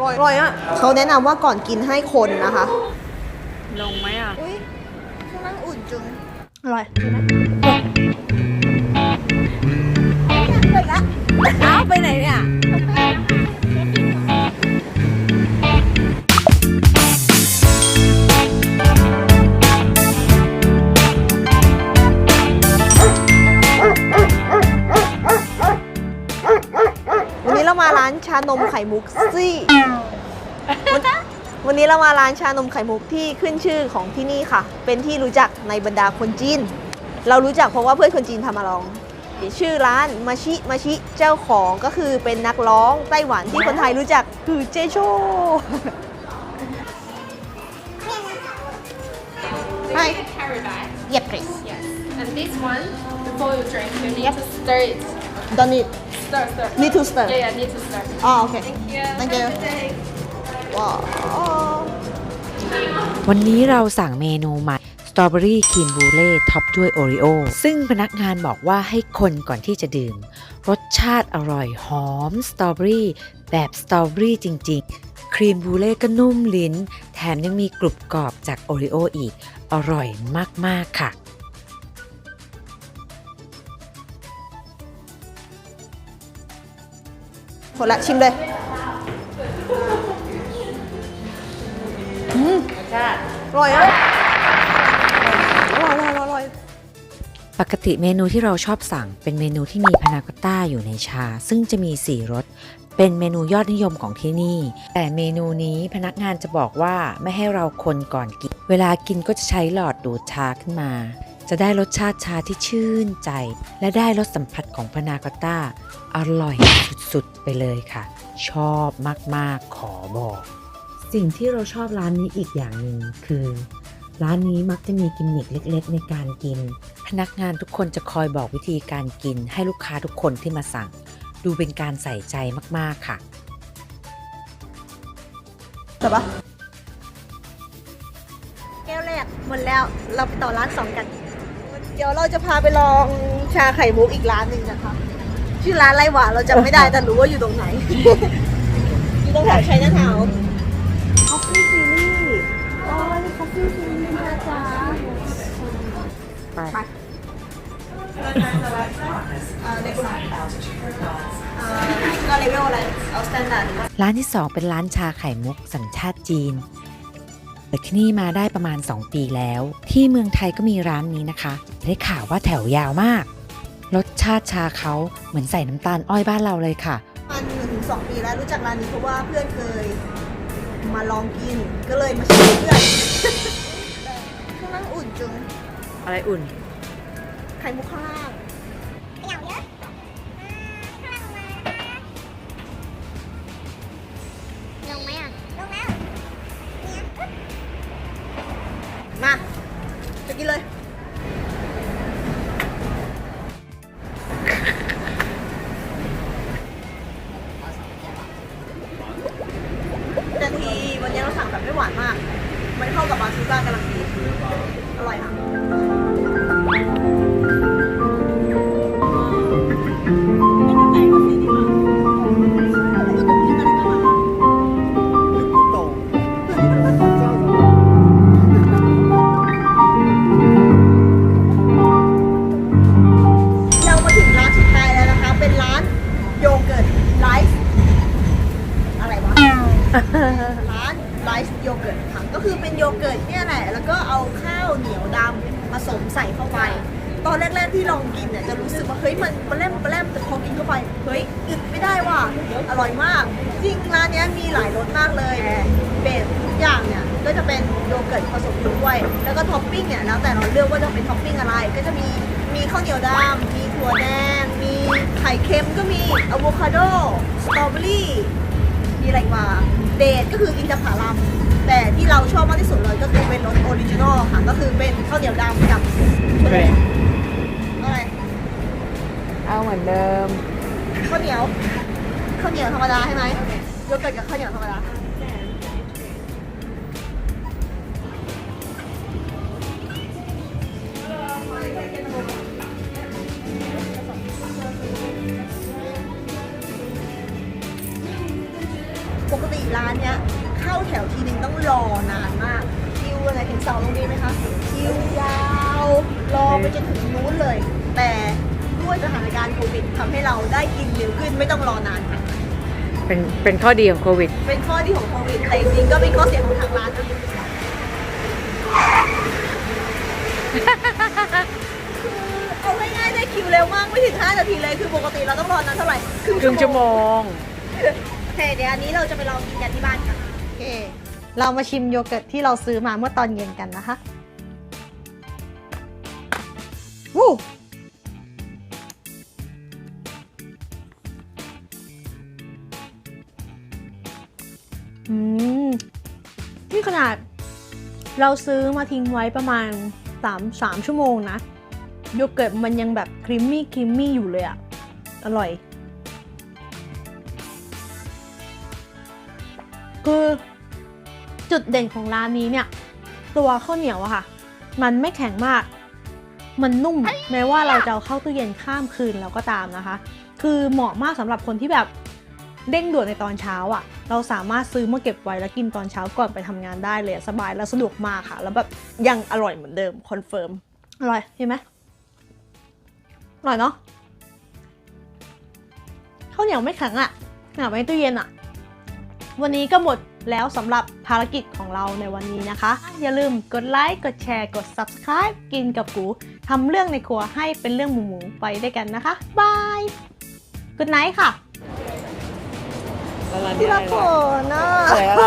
ร่อยร่อยอะเขาแนะนำว่าก่อนกินให้คนนะคะลงไหมอะ อุ้ยข้างล่างอุ่นจุงอร่อยจริงนะเปิดละอ้าวไปไหนเนี่ย เรามาร้านชานมไข่มุกซี่วันวันนี้เรามาร้านชานมไข่มุกที่ขึ้นชื่อของที่นี่ค่ะ เป็นที่รู้จักในบรรดาคนจีน เรารู้จักเพราะว่าเพื่อนคนจีนทำมาลอง ชื่อร้านมาชิมาชิเจ้าของก็คือเป็นนักร้องไต้หวันที่คนไทยรู้จักคือเจโช Hi. Paradise. Yes, please. Yes. And this one, before you drink, you need to stir it. Don't need Stir, stir. need to stir. Yeah, yeah, need to stir. อ๋อโอเค Yeah. Thank you. Have a good day. ว้าววันนี้เราสั่งเมนูใหม่สตรอเบอรี่ครีมบูเล่ท็อปด้วยโอริโอซึ่งพนักงานบอกว่าให้คนก่อนที่จะดื่ม รสชาติอร่อยหอมสตรอเบอรี่แบบสตรอเบอรี่จริง ๆครีมบูเล่ก็นุ่มลิ้น แถมยังมีกรุบกรอบจากโอริโออีก อร่อยมาก ๆ ค่ะ หมดละชิมเลยอืมอร่อยอะอร่อยอร่อยอร่อย ปกติเมนูที่เราชอบสั่ง เป็นเมนูที่มีพานาคอตต้าอยู่ในชา ซึ่งจะมี 4รสเป็นเมนูยอดนิยมของที่นี่ แต่เมนูนี้พนักงานจะบอกว่าไม่ให้เราคนก่อนกิน เวลากินก็จะใช้หลอดดูดชาขึ้นมา จะได้รสชาติชาที่ชื่นใจ และได้รสสัมผัสของพานาคอตต้า อร่อยสุดๆ ไปเลยค่ะ ชอบมากๆ ขอบอก สิ่งที่เราชอบร้านนี้อีกอย่างหนึ่งคือ ร้านนี้มักจะมีกิมมิคเล็กๆ ในการกิน พนักงานทุกคนจะคอยบอกวิธีการกิน ให้ลูกค้าทุกคนที่มาสั่ง ดูเป็นการใส่ใจมากๆค่ะแต่ปะแก้วแรกหมดแล้วเราไปต่อร้านสองกัน เดี๋ยวเราจะพาไปลองชาไข่มุกอีกร้านหนึ่งนะคะ ชื่อร้านอะไรวะเราจำไม่ได้แต่รู้ว่าอยู่ตรงไหน อยู่ตรงแถวชัยนาทาวน์คอฟฟี่ซีรีส์อ๋อนี่คอฟฟี่ซีรีส์นะจ๊ะไปอ่าเลเวลอ่าก็เลเวลอะไรเอาสแตนดาร์ดร้านที่2เป็นร้านชาไข่มุกสัญชาติจีน เปิดที่นี่มาได้ประมาณ 2 ปีแล้ว ที่เมืองไทยก็มีร้านนี้นะคะ ได้ข่าวว่าแถวยาวมาก รสชาติชาเขาเหมือนใส่น้ำตาลอ้อยบ้านเราเลยค่ะมันหนึ่งถึงสองปีแล้วรู้จักร้านนี้เพราะว่าเพื่อนเคยมาลองกินก็เลยมาชิมเพื่อนข้างล่างอุ่นจุงอะไรอุ่น ไข่มุกข้างล่าง วันนี้เราสั่งแบบไม่หวานมาก มันเข้ากับบาซูก้ากำลังดีอร่อยค่ะเรามาถึงร้านท้ายแล้วนะคะเป็นร้านโยเกิร์ตไลฟ์อะไรวะ โยเกิร์ตค่ะก็คือเป็นโยเกิร์ตเนี่ยแหละ แล้วก็เอาข้าวเหนียวดำผสมใส่เข้าไป ตอนแรกๆที่ลองกินเนี่ยจะรู้สึกว่าเฮ้ยมันปลาแรมปลาแรมแต่พอกินเข้าไปเฮ้ยอึดไม่ได้ว่ะอร่อยมาก จริงร้านเนี้ยมีหลายรสมากเลยเบสทุกอย่างเนี่ยก็จะเป็นโยเกิร์ตผสมด้วย แล้วก็ท็อปปิ้งเนี่ยแล้วแต่เราเลือกว่าจะเป็นท็อปปิ้งอะไร ก็จะมีมีข้าวเหนียวดำมีถั่วแดง มีไข่เค็มก็มีอะโวคาโด สตรอเบอรี่ มีอะไรอีกมาเดทก็คืออินทผลัมแต่ที่เราชอบมากที่สุดเลยก็คือเป็นรสออริจินอลค่ะ ก็คือเป็นข้าวเหนียวดำกับถั่วแดงอะไรเอาเหมือนเดิมข้าวเหนียวข้าวเหนียวธรรมดาใช่ไหมโยเกิร์ตกับข้าวเหนียวธรรมดา ปกติติร้านเนี้ยเข้าแถวทีนึงต้องรอนานมากคิวอะไรเห็นเสาตรงนี้ไหมคะคิวยาวรอไปจนถึงนู้นเลย แต่ด้วยสถานการณ์โควิดทำให้เราได้กินเร็วขึ้นไม่ต้องรอนานค่ะเป็นเป็นข้อดีของโควิด เป็นข้อดีของโควิดแต่จริงๆก็เป็นข้อเสียของทางร้านนะเอาง่ายๆได้คิวเร็วมากไม่ถึง 5 นาทีเลย คือปกติเราต้องรอนานเท่าไหร่ครึ่งชั่วโมงโอ เคเดี๋ยวอันนี้เราจะไปลองกินกันที่บ้านค่ะโอเค เรามาชิมโยเกิร์ตที่เราซื้อมาเมื่อตอนเย็นกันนะคะวู้อืม นี่ขนาด เราซื้อมาทิ้งไว้ประมาณ3 3ชั่วโมงนะ โยเกิร์ตมันยังแบบครีมมี่ครีมมี่อยู่เลยอะอร่อย คือจุดเด่นของร้านนี้เนี่ย ตัวข้าวเหนียวอะค่ะ มันไม่แข็งมาก มันนุ่ม แม้ว่าเราจะเอาเข้าตู้เย็นข้ามคืนแล้วก็ตามนะคะ คือเหมาะมากสำหรับคนที่แบบเร่งด่วนในตอนเช้าอะเราสามารถซื้อมาเก็บไว้แล้วกินตอนเช้าก่อนไปทำงานได้เลยอะสบายและสะดวกมากค่ะ แล้วแบบยังอร่อยเหมือนเดิมคอนเฟิร์มอร่อยเห็นไหมอร่อยเนาะข้าวเหนียวไม่แข็งอะขนาดไว้ในตู้เย็นอะ วันนี้ก็หมดแล้วสำหรับภารกิจของเราในวันนี้นะคะ อย่าลืมกดไลค์กดแชร์กด subscribe กินกับกูทำเรื่องในครัวให้เป็นเรื่องหมูๆไปด้วยกันนะคะบายกุดไนท์ค่ะแล้วร้านที่นี้รักอะไรโผล่ะนะสวยอะไร